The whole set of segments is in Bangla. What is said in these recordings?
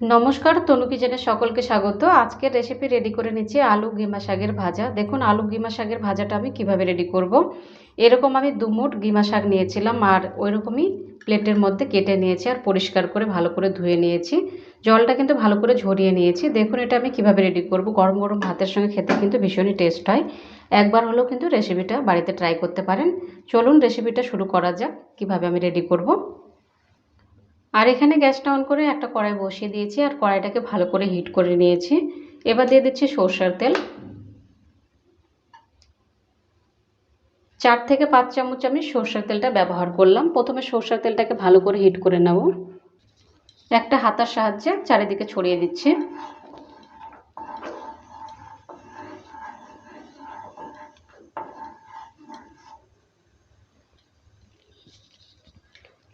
নমস্কার, তনু কিচেনে সকলকে স্বাগত। আজকের রেসিপি রেডি করে নিচ্ছি আলু গিমা শাকের ভাজা। দেখুন, আলু গিমা শাকের ভাজাটা আমি কীভাবে রেডি করব। এরকম আমি দুমুট গিমা শাক নিয়েছিলাম আর ওইরকমই প্লেটের মধ্যে কেটে নিয়েছি আর পরিষ্কার করে ভালো করে ধুয়ে নিয়েছি। জলটা কিন্তু ভালো করে ঝরিয়ে নিয়েছি। দেখুন, এটা আমি কীভাবে রেডি করব। গরম গরম ভাতের সঙ্গে খেতে কিন্তু ভীষণই টেস্ট হয়। একবার হলেও কিন্তু রেসিপিটা বাড়িতে ট্রাই করতে পারেন। চলুন রেসিপিটা শুরু করা যাক। কীভাবে আমি রেডি করব। আর এখানে গ্যাসটা অন করে একটা কড়াই বসিয়ে দিয়েছি আর কড়াইটাকে ভালো করে হিট করে নিয়েছি। এবার দিয়ে দিচ্ছি সর্ষের তেল। চার থেকে পাঁচ চামচ আমি সর্ষের তেলটা ব্যবহার করলাম। প্রথমে সর্ষের তেলটাকে ভালো করে হিট করে নেব। একটা হাতার সাহায্যে চারিদিকে ছড়িয়ে দিচ্ছি।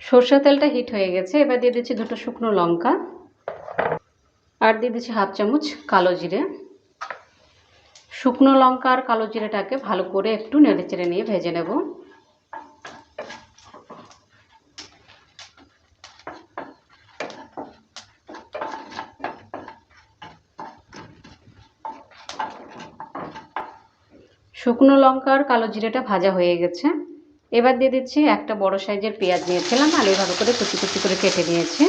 সর্ষের তেলটা হিট হয়ে গেছে। এবার দিয়ে দিচ্ছি দুটো শুকনো লঙ্কা আর দিয়ে দিচ্ছি হাফ চামচ কালো জিরে। শুকনো লঙ্কা আর কালো জিরেটাকে ভালো করে একটু নেড়ে চেড়ে নিয়ে ভেজে নেব। শুকনো লঙ্কা আর কালো জিরেটা ভাজা হয়ে গেছে। এবার দিয়ে দিচ্ছি একটা বড় সাইজের পেঁয়াজ নিয়েছিলাম, আর এইভাবে করে কুচি কুচি করে কেটে নিয়েছি।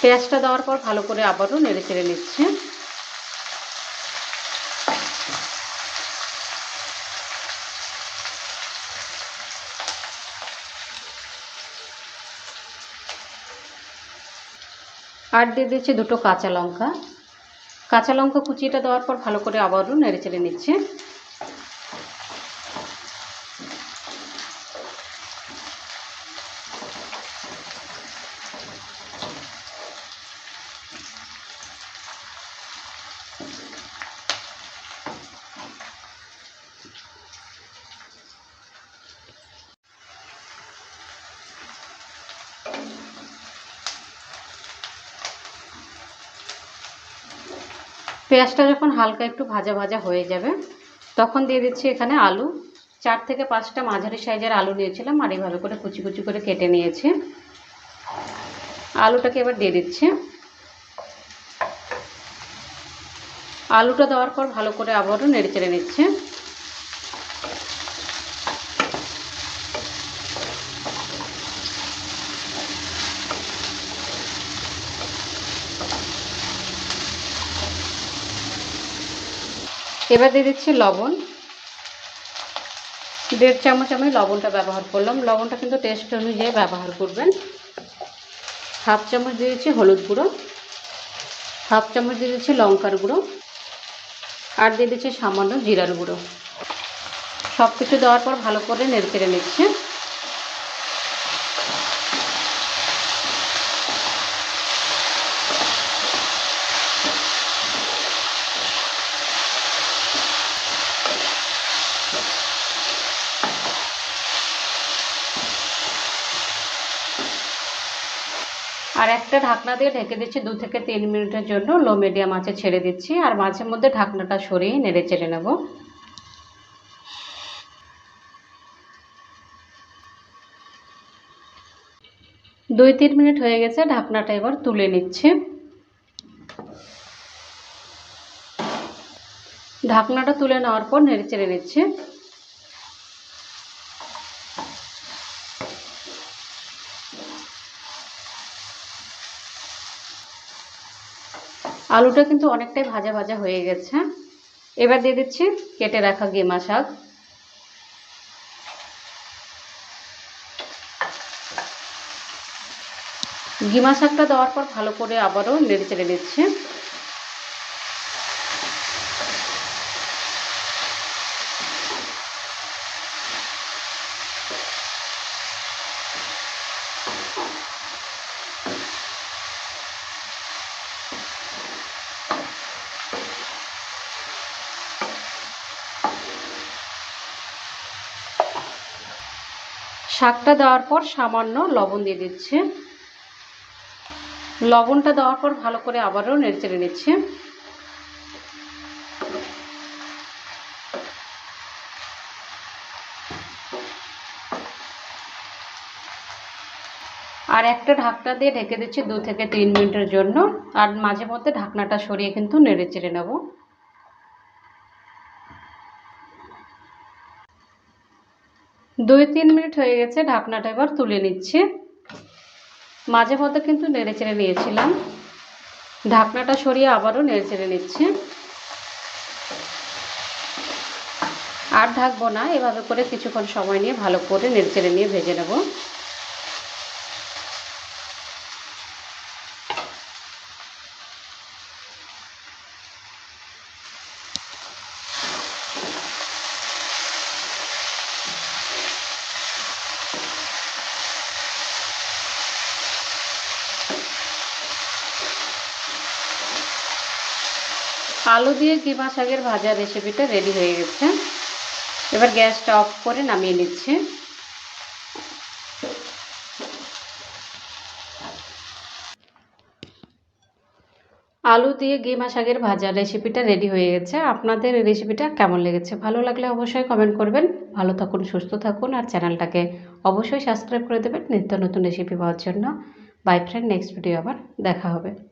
পেঁয়াজটা দেওয়ার পর ভালো করে আবারও নেড়ে চেড়ে নিচ্ছে। আর দিয়ে দিচ্ছি দুটো কাঁচা লঙ্কা। কাঁচা লঙ্কা কুচিটা দেওয়ার পর ভালো করে আবারও নেড়ে চেড়ে নিচ্ছে। পেঁয়াজটা যখন হালকা একটু ভাজা ভাজা হয়ে যাবে, তখন দিয়ে দিচ্ছি এখানে আলু। চার থেকে পাঁচটা মাঝারি সাইজের আলু নিয়েছিলাম আর এইভাবে করে কুচি কুচি করে কেটে নিয়েছি। আলুটাকে এবার দিয়ে দিচ্ছি। আলুটা দেওয়ার পর ভালো করে আবারও নেড়ে চেড়ে নিচ্ছে। এবার দিয়ে দিচ্ছি লবণ। দেড় চামচ আমি লবণটা ব্যবহার করলাম। লবণটা কিন্তু টেস্ট অনুযায়ী ব্যবহার করবেন। হাফ চামচ দিয়ে দিচ্ছি হলুদ গুঁড়ো। হাফ চামচ দিয়ে দিচ্ছি লঙ্কার গুঁড়ো। আর দিয়ে দিচ্ছি সামান্য জিরার গুঁড়ো। সব কিছু দেওয়ার পর ভালো করে নেড়ে নিচ্ছে। একটা ঢাকনা দিয়ে ঢেকে দিচ্ছি, দু থেকে তিন মিনিটের জন্য। লো মিডিয়াম আঁচে ছেড়ে দিচ্ছি আর মাঝে মধ্যে ঢাকনাটা সরিয়ে নেড়ে চেড়ে নেব। দুই তিন মিনিট হয়ে গেছে, ঢাকনাটা এবার তুলে নিচ্ছে। ঢাকনাটা তুলে নেওয়ার পর নেড়ে চেড়ে নিচ্ছে। আলুটা কিন্তু অনেকটাই ভাজা ভাজা হয়ে গেছে। এবার দিয়ে দিচ্ছি কেটে রাখা গেমা শাক। গিমা শাকটা দেওয়ার পর ভালো করে আবারও নেড়ে চেড়ে দিচ্ছে শাকটা দেওয়ার পর সামান্য লবণ দিয়ে দিচ্ছে। লবণটা দেওয়ার পর ভালো করে আবারও নেড়ে নিচ্ছে। আর একটা ঢাকনা দিয়ে ঢেকে দিচ্ছি দু থেকে তিন মিনিটের জন্য। আর মাঝে মধ্যে ঢাকনাটা সরিয়ে কিন্তু নেড়ে চেড়ে নেব। দুই তিন মিনিট হয়ে গেছে, ঢাকনাটা এবার তুলে নিচ্ছি। মাঝে মধ্যে কিন্তু নেড়ে চেড়ে নিয়েছিলাম। ঢাকনাটা সরিয়ে আবারও নেড়ে চেড়ে নিচ্ছি। আর ঢাকবো না, এভাবে করে কিছুক্ষণ সময় নিয়ে ভালো করে নেড়ে চেড়ে নিয়ে ভেজে নেব। আলু দিয়ে কিমা শাকের ভাজা রেসিপিটা রেডি হয়ে গেছে। এবার গ্যাসটা অফ করে নামিয়ে নিচ্ছি। আলু দিয়ে গিমা শাকের ভাজা রেসিপিটা রেডি হয়ে গেছে। আপনাদের রেসিপিটা কেমন লেগেছে? ভালো লাগলে অবশ্যই কমেন্ট করবেন। ভালো থাকুন, সুস্থ থাকুন আর চ্যানেলটাকে অবশ্যই সাবস্ক্রাইব করে দেবেন। নিত্য নতুন রেসিপি পাওয়ার জন্য। বাই ফ্রেন্ড নেক্সট ভিডিও আবার দেখা হবে।